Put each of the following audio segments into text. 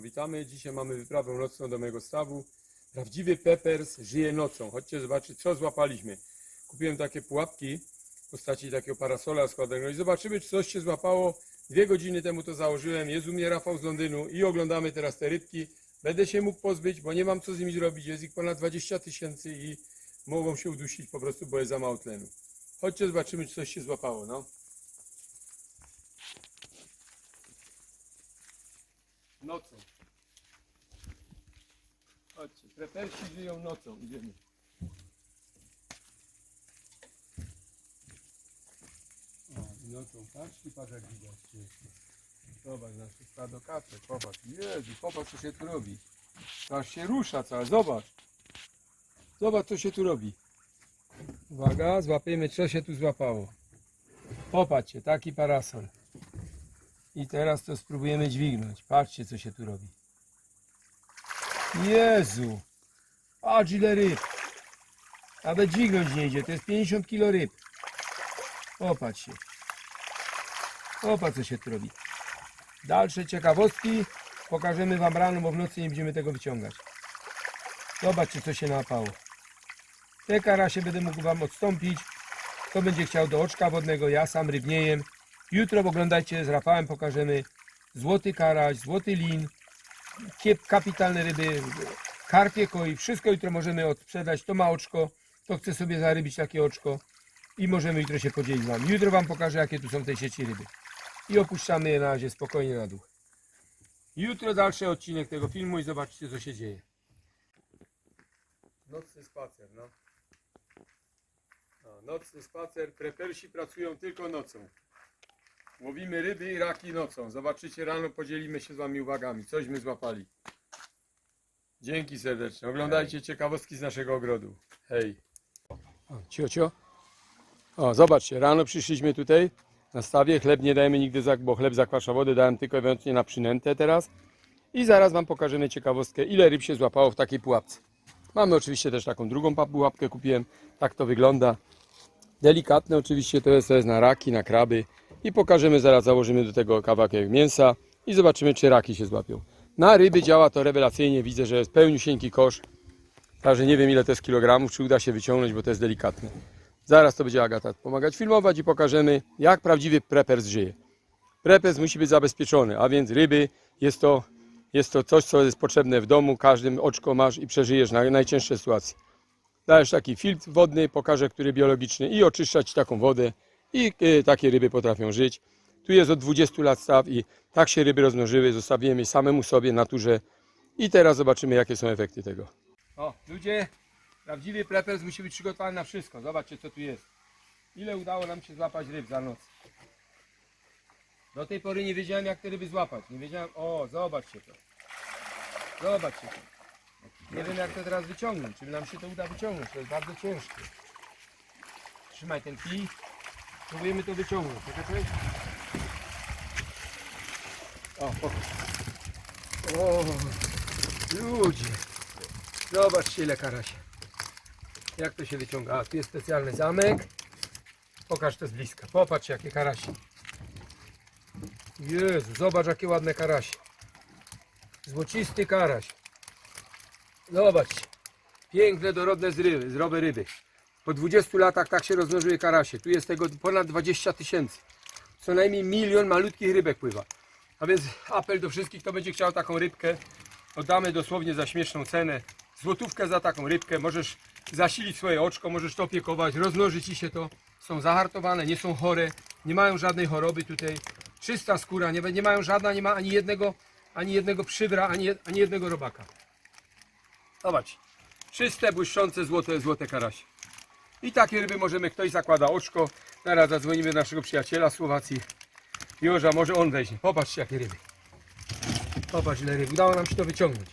Witamy. Dzisiaj mamy wyprawę nocną do mojego stawu. Prawdziwy Peppers żyje nocą. Chodźcie zobaczyć, co złapaliśmy. Kupiłem takie pułapki w postaci takiego parasola składanego i zobaczymy, czy coś się złapało. Dwie godziny temu to założyłem. Jest u mnie Rafał z Londynu i oglądamy teraz te rybki. Będę się mógł pozbyć, bo nie mam co z nimi zrobić. Jest ich ponad 20 tysięcy i mogą się udusić po prostu, bo jest za mało tlenu. Chodźcie, zobaczymy, czy coś się złapało. No. Nocą. Chodźcie, prepersi żyją nocą. Idziemy. O, nocą patrzcie, patrz jak widać. Zobacz, nasze stado kaczek, popatrz. Jezu, popatrz co się tu robi. Aż się rusza całe, zobacz. Zobacz co się tu robi. Uwaga, złapiemy co się tu złapało. Popatrzcie, taki parasol. I teraz to spróbujemy dźwignąć. Patrzcie, co się tu robi. Jezu! Patrz ile ryb. Nawet dźwignąć nie idzie. To jest 50 kilo ryb. Popatrzcie. Popatrz, co się tu robi. Dalsze ciekawostki pokażemy Wam rano, bo w nocy nie będziemy tego wyciągać. Zobaczcie, co się napało. Te karasie będę mógł Wam odstąpić. Kto będzie chciał do oczka wodnego, ja sam ryb nie jem. Jutro oglądajcie z Rafałem, pokażemy złoty karaś, złoty lin, kapitalne ryby, karpie koi, wszystko jutro możemy odsprzedać. To ma oczko, to chce sobie zarybić takie oczko i możemy jutro się podzielić z Wami. Jutro Wam pokażę, jakie tu są w tej sieci ryby. I opuszczamy je na razie spokojnie na dół. Jutro dalszy odcinek tego filmu i zobaczcie, co się dzieje. Nocny spacer, no. no nocny spacer, prepersi pracują tylko nocą. Łowimy ryby i raki nocą. Zobaczycie rano, podzielimy się z wami uwagami. Cośmy złapali. Dzięki serdecznie. Oglądajcie ciekawostki z naszego ogrodu. Hej. O, cio, cio. O, zobaczcie, rano przyszliśmy tutaj na stawie. Chleb nie dajemy nigdy, za, bo chleb zakwasza wodę. Dałem tylko i wyłącznie na przynętę teraz. I zaraz wam pokażemy ciekawostkę, ile ryb się złapało w takiej pułapce. Mamy oczywiście też taką drugą pułapkę kupiłem. Tak to wygląda. Delikatne oczywiście to jest, to jest na raki, na kraby. I pokażemy, zaraz założymy do tego kawałek mięsa i zobaczymy, czy raki się złapią. Na ryby działa to rewelacyjnie. Widzę, że jest pełniusieńki kosz. Także nie wiem, ile to jest kilogramów, czy uda się wyciągnąć, bo to jest delikatne. Zaraz to będzie Agata pomagać filmować i pokażemy, jak prawdziwy prepers żyje. Prepers musi być zabezpieczony, a więc ryby jest to, jest to coś, co jest potrzebne w domu. Każdym oczko masz i przeżyjesz na najcięższe sytuacje. Dajesz taki filtr wodny, pokażę, który biologiczny i oczyszczać taką wodę i y, takie ryby potrafią żyć. Tu jest od 20 lat staw i tak się ryby rozmnożyły, zostawiłem je samemu sobie, naturze i teraz zobaczymy, jakie są efekty tego. O, ludzie, prawdziwy prepers musi być przygotowany na wszystko. Zobaczcie, co tu jest. Ile udało nam się złapać ryb za noc. Do tej pory nie wiedziałem, jak te ryby złapać. Nie wiedziałem, o, zobaczcie to. Zobaczcie to. Nie wiem, jak to teraz wyciągnąć. Czy nam się to uda wyciągnąć. To jest bardzo ciężkie. Trzymaj ten kij. Próbujemy to wyciągnąć. Poczekaj. O, pokaż. O, ludzie. Zobaczcie ile karasia. Jak to się wyciąga? A, tu jest specjalny zamek. Pokaż to z bliska. Popatrz jakie karasie. Jezu, zobacz jakie ładne karasie. Złocisty karaś. Zobaczcie. Piękne, dorodne zrywy, zdrowe ryby. Po 20 latach tak się rozmnożyły karasie. Tu jest tego ponad 20 tysięcy. Co najmniej milion malutkich rybek pływa. A więc apel do wszystkich, kto będzie chciał taką rybkę. Oddamy dosłownie za śmieszną cenę. Złotówkę za taką rybkę. Możesz zasilić swoje oczko, możesz to opiekować, rozmnoży Ci się to. Są zahartowane, nie są chore, nie mają żadnej choroby tutaj. Czysta skóra, nie, nie mają żadna, nie ma ani jednego, ani jednego przybra, ani, ani jednego robaka. Zobacz. Czyste, błyszczące, złote, złote karasie. I takie ryby możemy, ktoś zakłada oczko. Zaraz zadzwonimy do naszego przyjaciela z Słowacji. Joża, może on weźmie. Popatrzcie jakie ryby. Popatrz ile ryb. Udało nam się to wyciągnąć.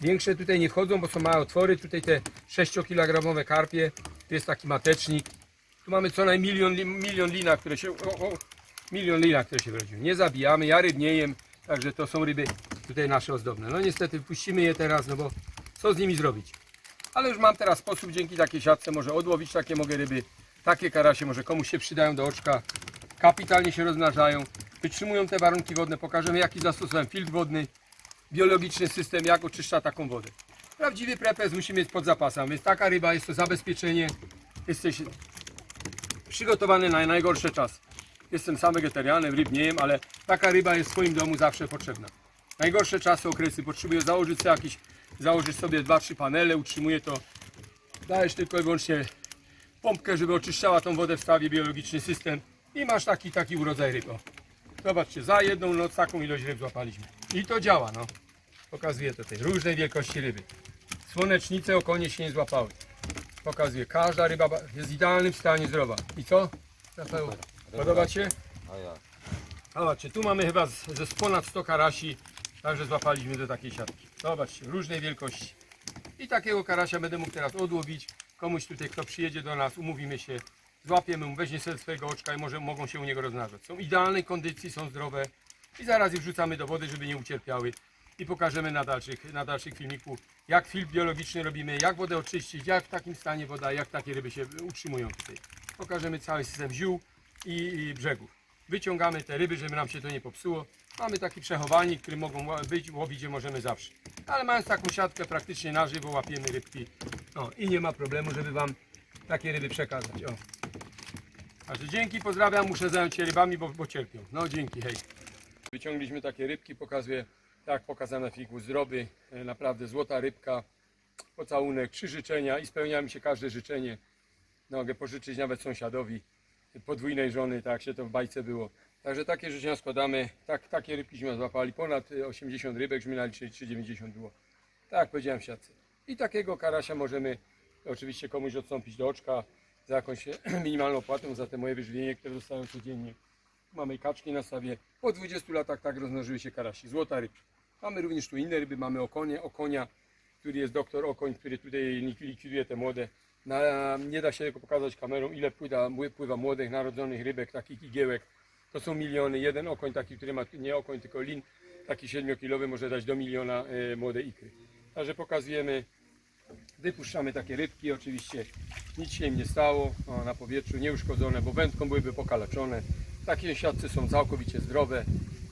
Większe tutaj nie wchodzą, bo są małe otwory. Tutaj te 6-kilogramowe karpie. Tu jest taki matecznik. Tu mamy co najmniej milion, li- milion lina, które się... O, o, milion lina, które się wyrodziły. Nie zabijamy, ja ryb nie jem. Także to są ryby tutaj nasze ozdobne. No niestety wpuścimy je teraz, no bo co z nimi zrobić? Ale już mam teraz sposób dzięki takiej siatce, może odłowić takie mogę ryby. Takie karasie może komuś się przydają do oczka. Kapitalnie się rozmnażają. Wytrzymują te warunki wodne. Pokażemy jaki zastosowałem filtr wodny. biologiczny system, jak oczyszcza taką wodę. Prawdziwy prepes musimy mieć pod zapasem, więc taka ryba jest to zabezpieczenie. Jesteś przygotowany na najgorsze czasy. Jestem sam wegetarianem, ryb nie jem, ale taka ryba jest w swoim domu zawsze potrzebna. Najgorsze czasy, okresy, potrzebuję założyć sobie jakiś, założyć sobie 2-3 panele, utrzymuję to. Dajesz tylko i wyłącznie pompkę, żeby oczyszczała tą wodę w stawie, biologiczny system i masz taki, taki urodzaj ryb. O. Zobaczcie, za jedną noc taką ilość ryb złapaliśmy. I to działa, no. Pokazuję tutaj różnej wielkości ryby. Słonecznice okonie się nie złapały. Pokazuję, każda ryba ba- jest w idealnym stanie zdrowa. I co? Rafael, podoba Ci się? A ja. Zobaczcie, tu mamy chyba z, ze ponad 100 karasi, także złapaliśmy do takiej siatki. Zobaczcie, różnej wielkości. I takiego karasia będę mógł teraz odłowić. Komuś tutaj, kto przyjedzie do nas, umówimy się, złapiemy mu, weźmie sobie swojego oczka i może mogą się u niego rozmnażać. Są w idealnej kondycji, są zdrowe i zaraz je wrzucamy do wody, żeby nie ucierpiały. I pokażemy na dalszych, na dalszych filmiku, jak film biologiczny robimy, jak wodę oczyścić, jak w takim stanie woda, jak takie ryby się utrzymują tutaj. Pokażemy cały system ziół i, i brzegów. Wyciągamy te ryby, żeby nam się to nie popsuło. Mamy taki przechowalnik, który mogą być, łowić je możemy zawsze. Ale mając taką siatkę praktycznie na żywo łapiemy rybki. No i nie ma problemu, żeby Wam takie ryby przekazać. O. Także dzięki, pozdrawiam, muszę zająć się rybami, bo, bo cierpią. No dzięki, hej. Wyciągliśmy takie rybki, pokazuję, tak pokazane w filmiku, zdrowy, e, naprawdę złota rybka, pocałunek, trzy życzenia i spełnia mi się każde życzenie. Mogę pożyczyć nawet sąsiadowi podwójnej żony, tak się to w bajce było. Także takie życzenia składamy, tak, takie rybkiśmy złapali, ponad y, 80 rybek, żeśmy naliczyli 3,90 było. Tak jak powiedziałem w siatce. I takiego karasia możemy oczywiście komuś odstąpić do oczka za jakąś minimalną opłatą za te moje wyżywienie, które dostają codziennie. Mamy kaczki na stawie. Po 20 latach tak rozmnożyły się karasi. Złota rybka. Mamy również tu inne ryby, mamy okonie, okonia, który jest doktor Okoń, który tutaj likwiduje te młode. Na, nie da się tego pokazać kamerą, ile pływa, pływa młodych, narodzonych rybek, takich igiełek. To są miliony. Jeden okoń taki, który ma nie okoń, tylko lin, taki 7-kilowy może dać do miliona e, młode ikry. Także pokazujemy, wypuszczamy takie rybki, oczywiście nic się im nie stało o, na powietrzu, nieuszkodzone, bo wędką byłyby pokaleczone. Takie siatce są całkowicie zdrowe,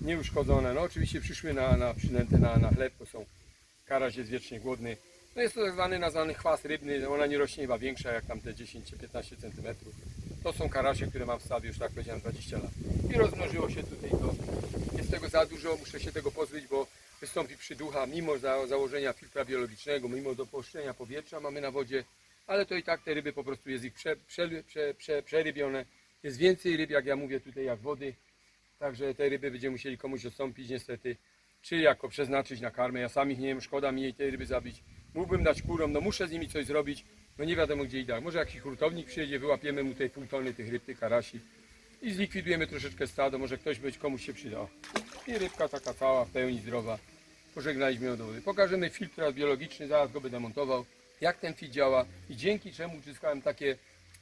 nieuszkodzone. No oczywiście przyszły na, na na, na chleb, to są karaś jest wiecznie głodny. No jest to tak zwany nazwany chwast rybny, ona nie rośnie chyba większa jak tam te 10-15 cm. To są karasie, które mam w stawie już tak powiedziałem 20 lat. I rozmnożyło się tutaj to. Jest tego za dużo, muszę się tego pozbyć, bo wystąpi przyducha, mimo za, założenia filtra biologicznego, mimo dopuszczenia powietrza mamy na wodzie, ale to i tak te ryby po prostu jest ich prze, prze, prze, prze, przerybione. Jest więcej ryb, jak ja mówię tutaj, jak wody. Także te ryby będziemy musieli komuś odstąpić niestety. Czy jako przeznaczyć na karmę. Ja sam ich nie wiem, szkoda mi jej tej ryby zabić. Mógłbym dać kurom, no muszę z nimi coś zrobić. No nie wiadomo gdzie i tak. Może jakiś hurtownik przyjedzie, wyłapiemy mu tej pół tony tych ryb, tych karasi i zlikwidujemy troszeczkę stado, może ktoś być komuś się przyda. I rybka taka cała, w pełni zdrowa. Pożegnaliśmy ją do wody. Pokażemy filtr biologiczny, zaraz go będę montował, jak ten filtr działa i dzięki czemu uzyskałem takie,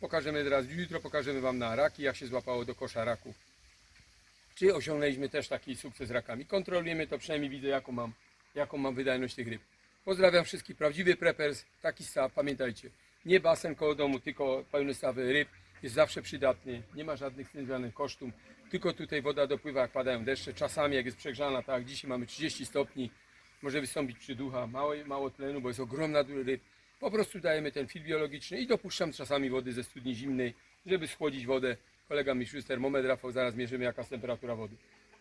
pokażemy teraz, jutro pokażemy Wam na raki, jak się złapało do kosza raków. Czy osiągnęliśmy też taki sukces z rakami. Kontrolujemy to, przynajmniej widzę jaką mam, jaką mam wydajność tych ryb. Pozdrawiam wszystkich, prawdziwy preppers, taki staw, pamiętajcie, nie basen koło domu, tylko pełny staw ryb, jest zawsze przydatny, nie ma żadnych związanych kosztów, tylko tutaj woda dopływa jak padają deszcze, czasami jak jest przegrzana, tak jak dzisiaj mamy 30 stopni, może wystąpić przyducha, mało, mało tlenu, bo jest ogromna ryb, po prostu dajemy ten filtr biologiczny i dopuszczam czasami wody ze studni zimnej, żeby schłodzić wodę, kolega mi już termometr, Rafał, zaraz mierzymy jaka jest temperatura wody.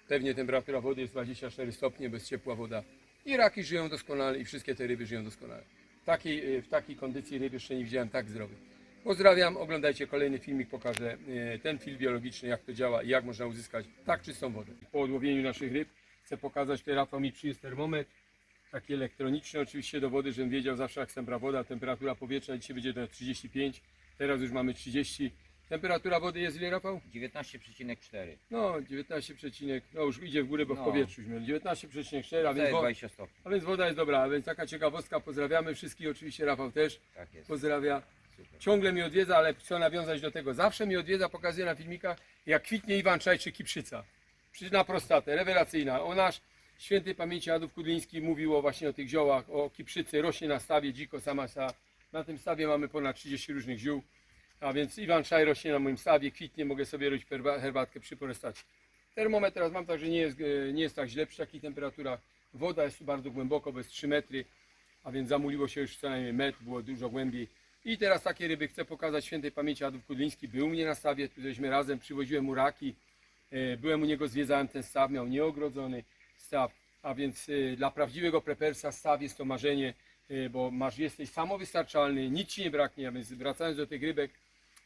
Pewnie temperatura wody jest 24 stopnie, bez ciepła woda. I raki żyją doskonale i wszystkie te ryby żyją doskonale. W takiej, e, w takiej kondycji ryb jeszcze nie widziałem tak zdrowych. Pozdrawiam, oglądajcie kolejny filmik, pokażę e, ten film biologiczny, jak to działa i jak można uzyskać tak czystą wodę. Po odłowieniu naszych ryb chcę pokazać, tutaj Rafał mi przyniósł termometr, taki elektroniczny oczywiście do wody, żebym wiedział zawsze jak stempra woda, temperatura powietrza dzisiaj będzie to 35, teraz już mamy 30. Temperatura wody jest ile Rafał? 19,4. No 19, przecinek- no już idzie w górę, bo w No. powietrzu już mieli. 19,4, a To więc, jest wo- 20 stopni. a więc woda jest dobra, a więc taka ciekawostka, pozdrawiamy wszystkich, oczywiście Rafał też Tak jest. pozdrawia. Super. Ciągle mnie odwiedza, ale chcę nawiązać do tego. Zawsze mnie odwiedza, pokazuje na filmikach, jak kwitnie Iwan Czaj czy Kiprzyca. Przyczyna prostatę, rewelacyjna. O nasz świętej pamięci Adolf Kudliński mówił o właśnie o tych ziołach, o Kiprzycy, rośnie na stawie dziko, sama sa. Na tym stawie mamy ponad 30 różnych ziół. A więc Iwan Czaj rośnie na moim stawie, kwitnie, mogę sobie robić herba- herbatkę przy porestacie. Termometr teraz mam, także nie jest, e, nie jest tak źle przy takich temperaturach. Woda jest bardzo głęboko, bo jest 3 metry, a więc zamuliło się już co najmniej metr, było dużo głębiej. I teraz takie ryby chcę pokazać świętej pamięci Adolf Kudliński. Był u mnie na stawie, tu żeśmy razem, przywoziłem mu raki. E, Byłem u niego, zwiedzałem ten staw, miał nieogrodzony staw. A więc e, dla prawdziwego prepersa staw jest to marzenie, bo masz, jesteś samowystarczalny, nic ci nie braknie. A więc wracając do tych rybek,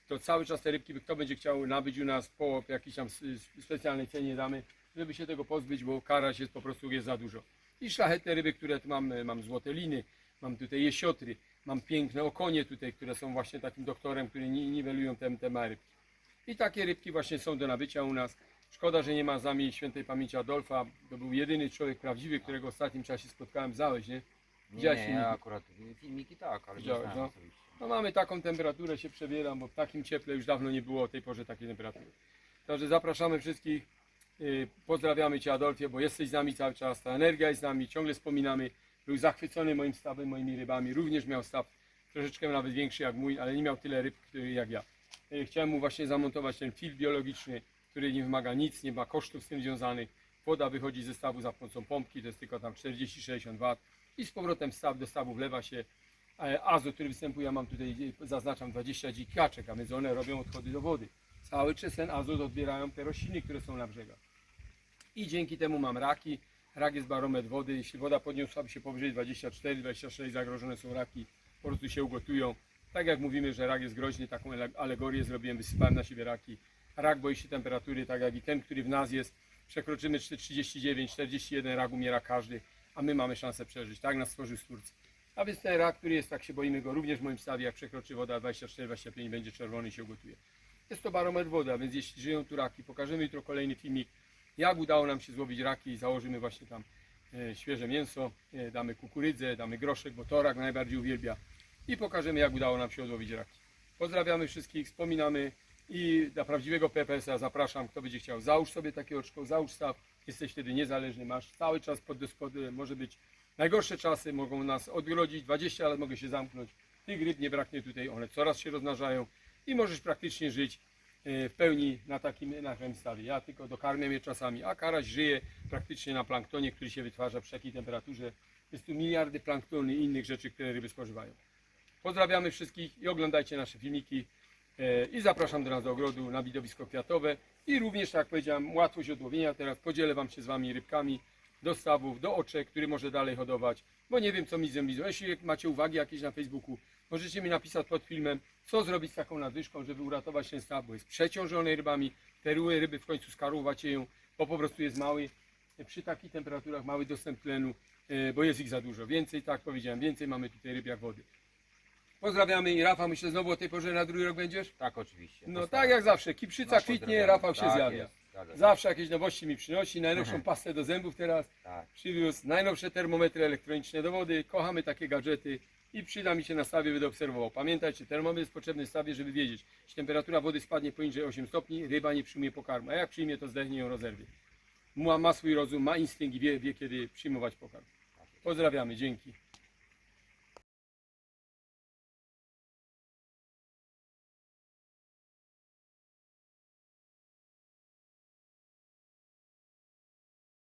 to cały czas te rybki, kto będzie chciał nabyć u nas po jakiejś tam specjalnej cenie damy, żeby się tego pozbyć, bo karaś jest po prostu jest za dużo. I szlachetne ryby, które tu mam, e, mam złote liny, mam tutaj jesiotry, mam piękne okonie tutaj, które są właśnie takim doktorem, który ni- niwelują te, te rybki. I takie rybki właśnie są do nabycia u nas. Szkoda, że nie ma z nami świętej pamięci Adolfa. To był jedyny człowiek prawdziwy, którego w ostatnim czasie spotkałem. Załeś, nie? Nie, Widziałeś nie, filmiki? ja akurat filmiki tak, ale Widziałeś, nie znałem no. osobiście. No mamy taką temperaturę, się przebieram, bo w takim cieple już dawno nie było o tej porze takiej temperatury. Także zapraszamy wszystkich. yy, Pozdrawiamy Cię Adolfie, bo jesteś z nami cały czas. Ta energia jest z nami, ciągle wspominamy. Był zachwycony moim stawem, moimi rybami. Również miał staw troszeczkę nawet większy jak mój, ale nie miał tyle ryb który- jak ja. Yy, Chciałem mu właśnie zamontować ten filtr biologiczny, który nie wymaga nic, nie ma kosztów z tym związanych. Woda wychodzi ze stawu za pomocą pompki, to jest tylko tam 40-60 W i z powrotem do stawu wlewa się e, azot, który występuje, ja mam tutaj, zaznaczam 20 dzikaczek, a więc one robią odchody do wody. Cały czas ten azot odbierają te rośliny, które są na brzegach. I dzięki temu mam raki. Rak jest barometr wody. Jeśli woda podniosłaby się powyżej 24-26, zagrożone są raki, po prostu się ugotują. Tak jak mówimy, że rak jest groźny, taką alegorię zrobiłem, wysypałem na siebie raki. Rak boi się temperatury, tak jak i ten, który w nas jest. Przekroczymy 39, 41, rak umiera każdy, a my mamy szansę przeżyć. Tak nas stworzył Stwórca. A więc ten rak, który jest, tak się boimy go również w moim stawie, jak przekroczy woda 24-25, będzie czerwony i się ugotuje. Jest to barometr wody, a więc jeśli żyją tu raki, pokażemy jutro kolejny filmik, jak udało nam się złowić raki i założymy właśnie tam e, świeże mięso, e, damy kukurydzę, damy groszek, bo to rak najbardziej uwielbia i pokażemy jak udało nam się odłowić raki. Pozdrawiamy wszystkich, wspominamy i dla prawdziwego PPS-a zapraszam, kto będzie chciał, załóż sobie takie oczko, załóż staw, jesteś wtedy niezależny, masz cały czas pod spodem, może być najgorsze czasy, mogą nas odgrodzić, 20 lat mogę się zamknąć, tych ryb nie braknie tutaj, one coraz się rozmnażają i możesz praktycznie żyć e, w pełni na takim naszym stawie. Ja tylko dokarmiam je czasami, a karaś żyje praktycznie na planktonie, który się wytwarza przy takiej temperaturze. Jest tu miliardy planktonu i innych rzeczy, które ryby spożywają. Pozdrawiamy wszystkich i oglądajcie nasze filmiki. E, I zapraszam do nas do ogrodu na widowisko kwiatowe. I również, tak jak powiedziałem, łatwość odłowienia. Teraz podzielę Wam się z Wami rybkami do stawów, do oczek, który może dalej hodować. Bo nie wiem, co mi z nią widzą. Jeśli macie uwagi jakieś na Facebooku, możecie mi napisać pod filmem, co zrobić z taką nadwyżką, żeby uratować ten staw, bo jest przeciążony rybami. Te ryby, w końcu skaruwacie ją, bo po prostu jest mały, przy takich temperaturach mały dostęp tlenu, e, bo jest ich za dużo. Więcej, tak jak powiedziałem, więcej mamy tutaj ryb jak wody. Pozdrawiamy i Rafa, myślę znowu o tej porze na drugi rok będziesz? Tak, oczywiście. No Postaram tak jak zawsze, Kiprzyca No, kwitnie, pozdrawiam. Rafał się Tak zjawia. jest, zgadza się. Zawsze jakieś nowości mi przynosi, najnowszą Mhm. pastę do zębów teraz Tak. przywiózł, najnowsze termometry elektroniczne do wody, kochamy takie gadżety i przyda mi się na stawie, będę obserwował. Pamiętajcie, termometr jest potrzebny w stawie, żeby wiedzieć, jeśli temperatura wody spadnie poniżej 8 stopni, ryba nie przyjmie pokarmu, a jak przyjmie, to zdechnie ją rozerwie. Ma, ma swój rozum, ma instynkt i wie, wie kiedy przyjmować pokarm. Pozdrawiamy, dzięki.